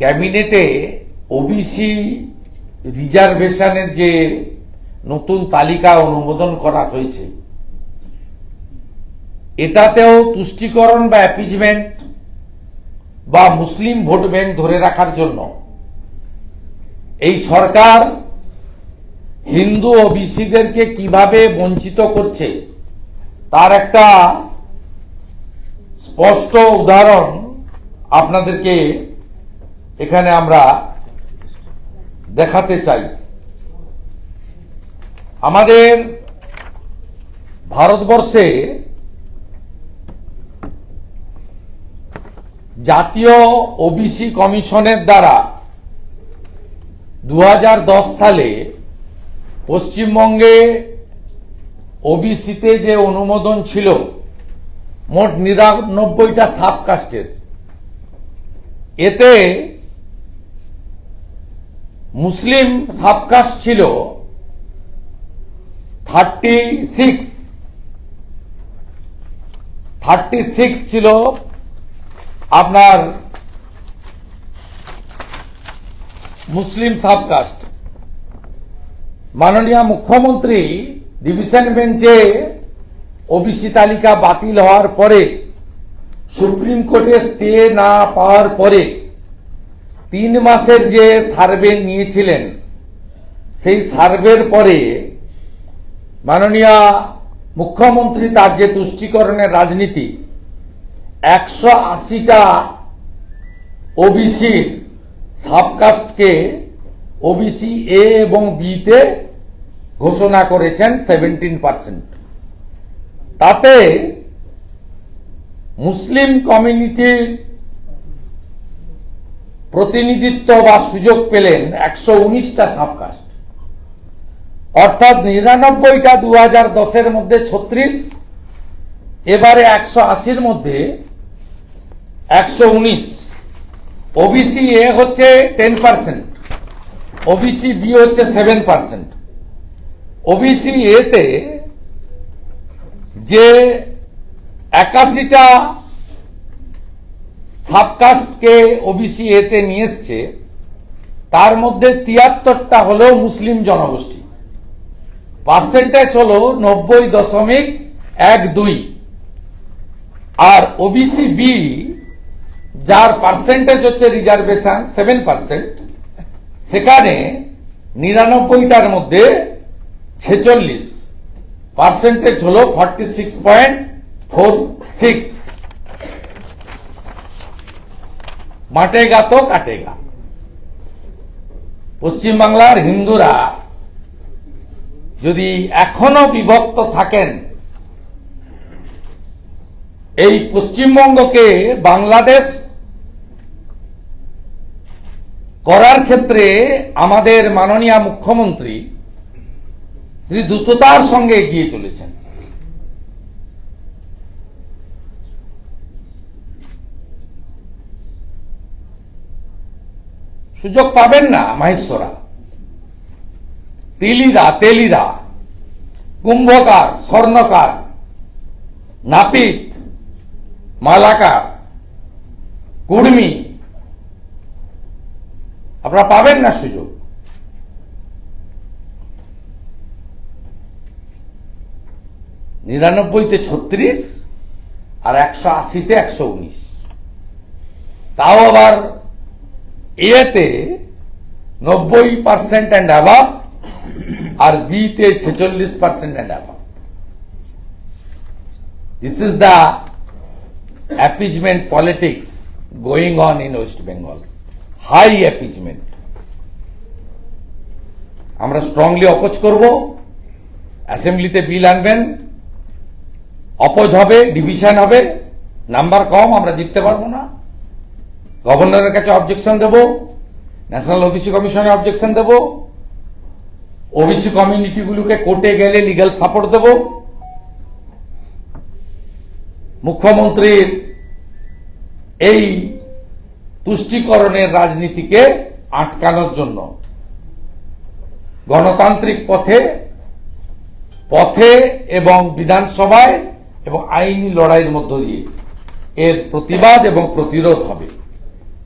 ক্যাবিনেটে ওবিসি রিজার্ভেশনের যে নতুন তালিকা অনুমোদন করা হয়েছে, এটাতেও তুষ্টিকরণ বা অ্যাপিজমেন্ট বা মুসলিম ভোট ব্যাংক ধরে রাখার জন্য এই সরকার হিন্দু ওবিসিদেরকে কীভাবে বঞ্চিত করছে, তার একটা স্পষ্ট উদাহরণ আপনাদেরকে এখানে আমরা দেখাতে চাই। আমাদের ভারতবর্ষে জাতীয় ওবিসি কমিশনের দ্বারা দু হাজার দশ সালে পশ্চিমবঙ্গে ওবিসিতে যে অনুমোদন ছিল, মোট নিরানব্বইটা সাবকাস্টের। এতে মুসলিম সাবকাস্ট ছিল থার্টি সিক্স। থার্টি সিক্স ছিল আপনার মুসলিম সাবকাস্ট। মাননীয় মুখ্যমন্ত্রী ডিভিশন বেঞ্চে ওবিসি তালিকা বাতিল হওয়ার পরে সুপ্রিম কোর্টে স্টে না পাওয়ার পরে তিন মাসের যে সার্ভে নিয়েছিলেন, সেই সার্ভের পরে মাননীয় মুখ্যমন্ত্রী তার যে তুষ্টিকরণের রাজনীতি, একশো আশিটা ওবিসির সাবকাস্টকে ওবিসি এ এবং বিতে ঘোষণা করেছেন সেভেন্টিন পার্সেন্ট। তাতে মুসলিম কমিউনিটির প্রতিনিধিত্ব বা সুযোগ পেলেন একশো উনিশটা সাবকাস্ট। অর্থাৎ নিরানব্বইটা দু হাজার দশের মধ্যে ছত্রিশ, এবারে একশো আশির মধ্যে একশো উনিশ। ওবিসি এ হচ্ছে টেন পার্সেন্ট ওবিসি বি হচ্ছে সেভেন পার্সেন্ট। ওবিসি এতে যে একাশিটা সাবকাস্টকে ওবিসি এতে নিয়ে এসছে, তার মধ্যে তিয়াত্তরটা হলো মুসলিম জনগোষ্ঠী। পার্সেন্টেজ হলো নব্বই দশমিক এক দুই। আর ওবিসি বি যার পার্সেন্টেজ হচ্ছে রিজার্ভেশন, সেভেন পার্সেন্ট, সেখানে নিরানব্বইটার মধ্যে ছেচল্লিশ। পার্সেন্টেজ হল forty six point four six. মাটেগা তো কাটেগা। পশ্চিমবাংলার হিন্দুরা যদি এখনও বিভক্ত থাকেন, এই পশ্চিমবঙ্গকে বাংলাদেশ করার ক্ষেত্রে আমাদের মাননীয় মুখ্যমন্ত্রী তিনি দ্রুততার সঙ্গে এগিয়ে চলেছেন। সুযোগ পাবেন না মাহেশ্বরা। তিলিরা তেলিরা কুম্ভকার, স্বর্ণকার, নাপিত, মালাকার, কুর্মি, আপনারা পাবেন না সুযোগ। নিরানব্বইতে ছত্রিশ আর একশো আশিতে একশো উনিশ। তাও আবার এতে নব্বই পার্সেন্ট অ্যান্ড অ্যাভাব আর বিতে ছেচল্লিশ percent and above this is the appeasement politics going on in West Bengal high appeasement আমরা স্ট্রংলি অপোজ করব। অ্যাসেম্বলিতে বিল আনবেন। অপোজ হবে ডিভিশন হবে। নাম্বার কম, আমরা জিততে পারব না। গভর্নরের কাছে অবজেকশন দেব ন্যাশনাল ওবিসি কমিশনে অবজেকশন দেব ওবিসি কমিউনিটিগুলোকে কোর্টে গেলে লিগাল সাপোর্ট দেব। মুখ্যমন্ত্রীর এই তুষ্টিকরণের রাজনীতিকে আটকানোর জন্য গণতান্ত্রিক পথে পথে এবং বিধানসভায় এবং আইনি লড়াইয়ের মধ্য দিয়ে এর প্রতিবাদ এবং প্রতিরোধ হবে।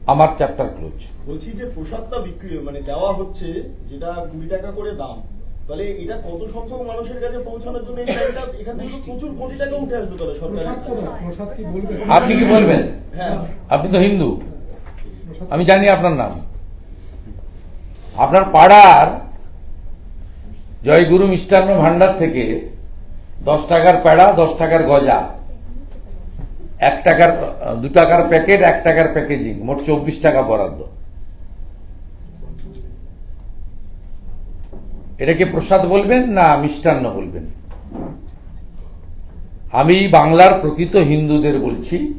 আমার চ্যাপ্টার ক্লোজ বলছি যে প্রসাদটা বিক্রি মানে দেওয়া হচ্ছে যেটা কুড়ি টাকা করে দাম। তাহলে এটা কত সংখ্যক মানুষের কাছে পৌঁছানোর জন্য এই টাইমটা এখান থেকে প্রচুর কোটি টাকা উঠে আসবে তাহলে প্রসাদ কি বলবেন আপনি কি বলবেন? হ্যাঁ। আপনি তো হিন্দু। আমি জানি আপনার নাম। আপনার পাড়ার জয়গুরু মিষ্টান্ন ভান্ডার থেকে দশ টাকার পেড়া দশ টাকার গজা। এক টাকার, দু টাকার প্যাকেট, এক টাকার প্যাকেজিং, মোট চব্বিশ টাকা বরাদ্দ। এটাকে প্রসাদ বলবেন না মিষ্টান্ন বলবেন? আমি বাংলার প্রকৃত হিন্দুদের বলছি,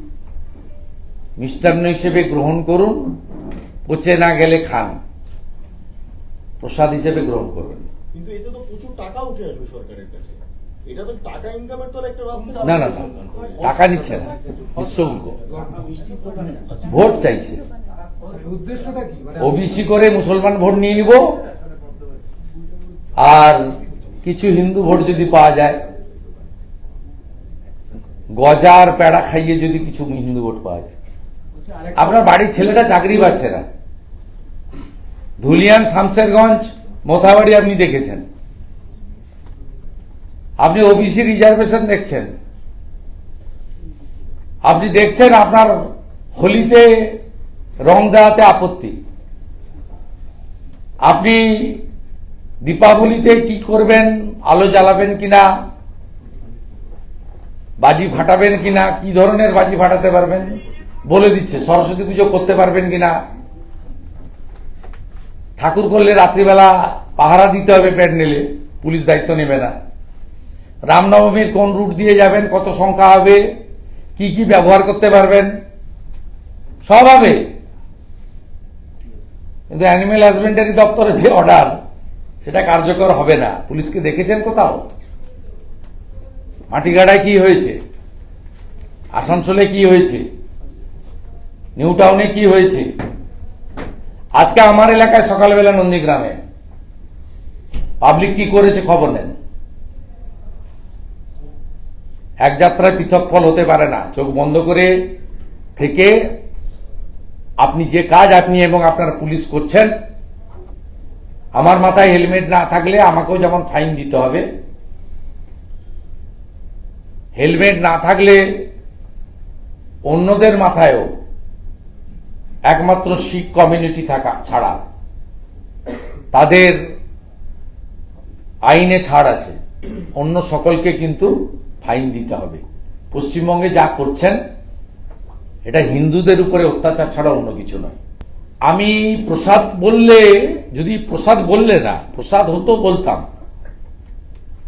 মিষ্টান্ন হিসেবে গ্রহণ করুন, পচে না গেলে খান। প্রসাদ হিসেবে গ্রহণ করবেন। কিন্তু এতে তো প্রচুর টাকা উঠে আসবে সরকারের কাছে। এটা তো টাকা ইনকামের তো একটা রাস্তা না না না টাকা নিচ্ছে না। নিঃশুল্ক ভোট চাইছে। উদ্দেশ্যটা কি? মানে ওবিসি করে মুসলমান ভোট নিয়ে নিব। আর কিছু হিন্দু ভোট যদি পাওয়া যায় গজা আর পেড়া খাইয়ে যদি কিছু হিন্দু ভোট পাওয়া যায়। আপনার বাড়ির ছেলেটা চাকরি পাচ্ছে না। ধুলিয়ান শামসেরগঞ্জ মোথাবাড়ি আপনি দেখেছেন। আপনি ওবিসি রিজার্ভেশন দেখছেন। আপনি দেখছেন আপনার হোলিতে, রং দেওয়াতে আপত্তি। আপনি দীপাবলিতে কি করবেন, আলো জ্বালাবেন কিনা বাজি ফাটাবেন কিনা কি ধরনের বাজি ফাটাতে পারবেন, বলে দিচ্ছে, সরস্বতী পুজো করতে পারবেন কিনা ঠাকুর করলে রাত্রিবেলা পাহারা দিতে হবে প্যান্ডেলে, পুলিশ দায়িত্ব নেবে না। রামনবমীর কোন রুট দিয়ে যাবেন? কত সংখ্যা হবে? কি কি ব্যবহার করতে পারবেন? সব হবে। কিন্তু অ্যানিমেল হাজবেন্ডারি দপ্তরের যে অর্ডার সেটা কার্যকর হবে না। পুলিশকে দেখেছেন কোথাও? মাটিগাড়ায় কি হয়েছে? আসানসোলে কি হয়েছে? নিউ টাউনে কি হয়েছে? আজকে আমার এলাকায় সকালবেলা নন্দীগ্রামে। পাবলিক কি করেছে খবর নেন? এক যাত্রায় পৃথক ফল হতে পারে না। চোখ বন্ধ করে থেকে আপনি যে কাজ আপনি এবং আপনার পুলিশ করছেন, আমার মাথায় হেলমেট না থাকলে আমাকেও যেমন ফাইন দিতে হবে, হেলমেট না থাকলে অন্যদের মাথায়ও একমাত্র শিখ কমিউনিটি থাকা ছাড়া তাদের আইনে ছাড় আছে। অন্য সকলকে কিন্তু ফাইন দিতে হবে। পশ্চিমবঙ্গে যা করছেন, এটা হিন্দুদের উপরে অত্যাচার ছাড়া অন্য কিছু নয়। আমি প্রসাদ বললে, যদি প্রসাদ বললে না, প্রসাদ হতো বলতাম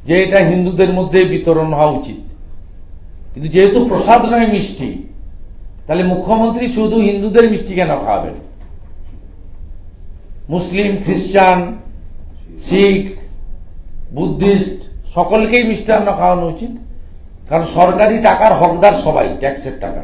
যে এটা হিন্দুদের মধ্যে বিতরণ হওয়া উচিত। কিন্তু যেহেতু প্রসাদ নয় মিষ্টি, তাহলে মুখ্যমন্ত্রী শুধু হিন্দুদের মিষ্টি কেন খাওয়াবেন? মুসলিম, খ্রিস্টান, শিখ, বুদ্ধিস্ট, সকলকেই মিষ্টান্ন খাওয়ানো উচিত। কারণ সরকারি টাকার হকদার সবাই ট্যাক্সের টাকা।